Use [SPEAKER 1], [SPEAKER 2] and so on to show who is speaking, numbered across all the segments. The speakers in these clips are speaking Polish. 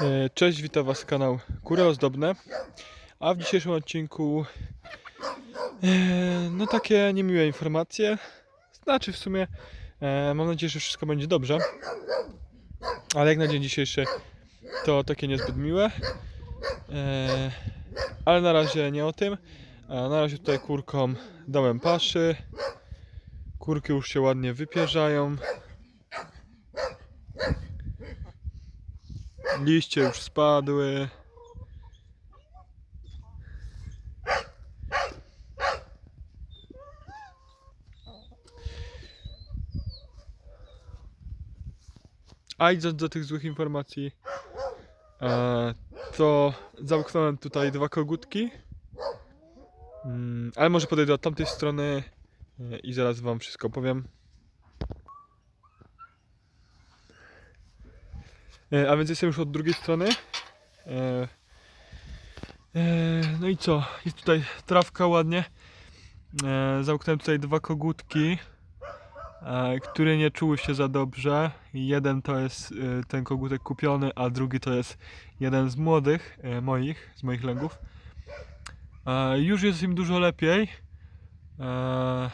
[SPEAKER 1] E, Cześć, witam Was kanał Kury Ozdobne. A w dzisiejszym odcinku e, no takie niemiłe informacje. Znaczy w sumie e, mam nadzieję, że wszystko będzie dobrze. Ale jak na dzień dzisiejszy to takie niezbyt miłe. Ale na razie nie o tym. Na razie tutaj kurkom dałem paszy. Kurki już się ładnie wypierzają. Liście już spadły. A idąc do tych złych informacji, e, to zamknąłem tutaj dwa kogutki. Mm, ale może podejdę od tamtej strony e, i zaraz wam wszystko powiem. A więc jestem już od drugiej strony. E, e, No i co? Jest tutaj trawka ładnie. E, Zamknąłem tutaj dwa kogutki, e, które nie czuły się za dobrze. Jeden to jest e, ten kogutek kupiony, a drugi to jest jeden z młodych e, moich, z moich lęgów. E, Już jest im dużo lepiej. E,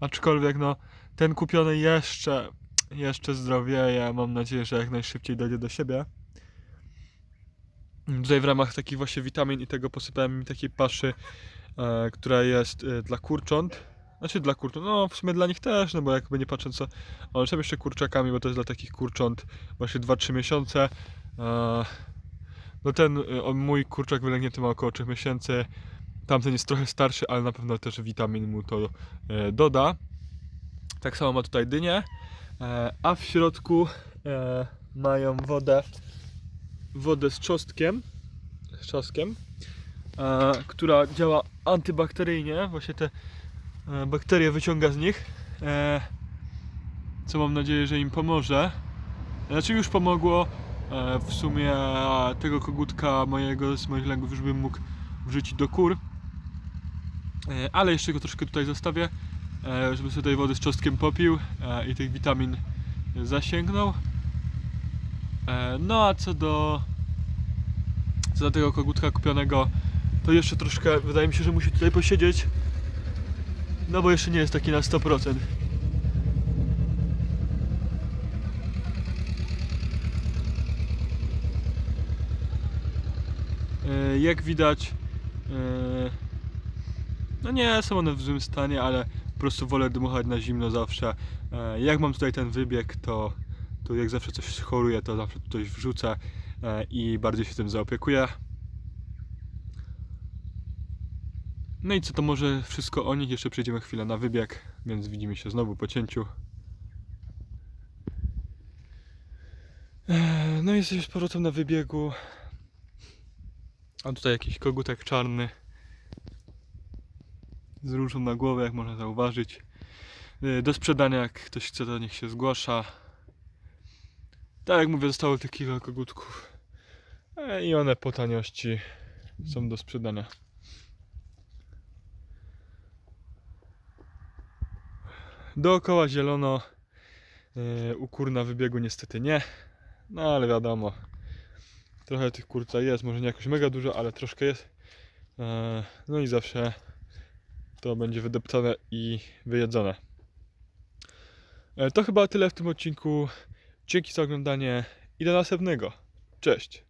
[SPEAKER 1] Aczkolwiek no, ten kupiony jeszcze jeszcze zdrowieje. Mam nadzieję, że jak najszybciej dojdzie do siebie. Tutaj w ramach takich właśnie witamin i tego posypałem mi takiej paszy, e, która jest e, dla kurcząt. Znaczy dla kurcząt, no w sumie dla nich też, no bo jakby nie patrząc co, ale są jeszcze kurczakami, bo to jest dla takich kurcząt właśnie 2-3 miesiące. E, no ten e, mój kurczak wylęgnięty ma około 3 miesięcy. Tamten jest trochę starszy, ale na pewno też witamin mu to e, doda. Tak samo ma tutaj dynię. E, a w środku e, mają wodę wodę z czosnkiem z czosnkiem e, która działa antybakteryjnie. Właśnie te bakterie wyciąga z nich co mam nadzieję, że im pomoże. Znaczy już pomogło w sumie tego kogutka mojego z moich lęgów już bym mógł wrzucić do kur. Ale jeszcze go troszkę tutaj zostawię żeby sobie tej wody z czosnkiem popił e, i tych witamin zasięgnął. E, No a co do co do tego kogutka kupionego, to jeszcze troszkę wydaje mi się, że musi tutaj posiedzieć. No bo jeszcze nie jest taki na 100%. E, Jak widać, e, no nie są one w złym stanie, ale po prostu wolę dmuchać na zimno zawsze. E, Jak mam tutaj ten wybieg, to, to jak zawsze coś choruje, to zawsze coś wrzucę e, i bardziej się tym zaopiekuję. No i co to może wszystko o nich, jeszcze przejdziemy chwilę na wybieg, więc widzimy się znowu po cięciu. E, No i jesteśmy z powrotem na wybiegu. A tutaj jakiś kogutek czarny z różą na głowę, jak można zauważyć. Y, Do sprzedania, jak ktoś chce, to niech się zgłasza. Tak jak mówię, zostało tych kilka kogutków. E, I one po taniości są do sprzedania. Dookoła zielono. y, U kur na wybiegu niestety nie. No ale wiadomo. Trochę tych kur tutaj jest, może nie jakoś mega dużo, ale troszkę jest. E, No i zawsze to będzie wydeptane i wyjedzone. E, To chyba tyle w tym odcinku. Dzięki za oglądanie i do następnego. Cześć!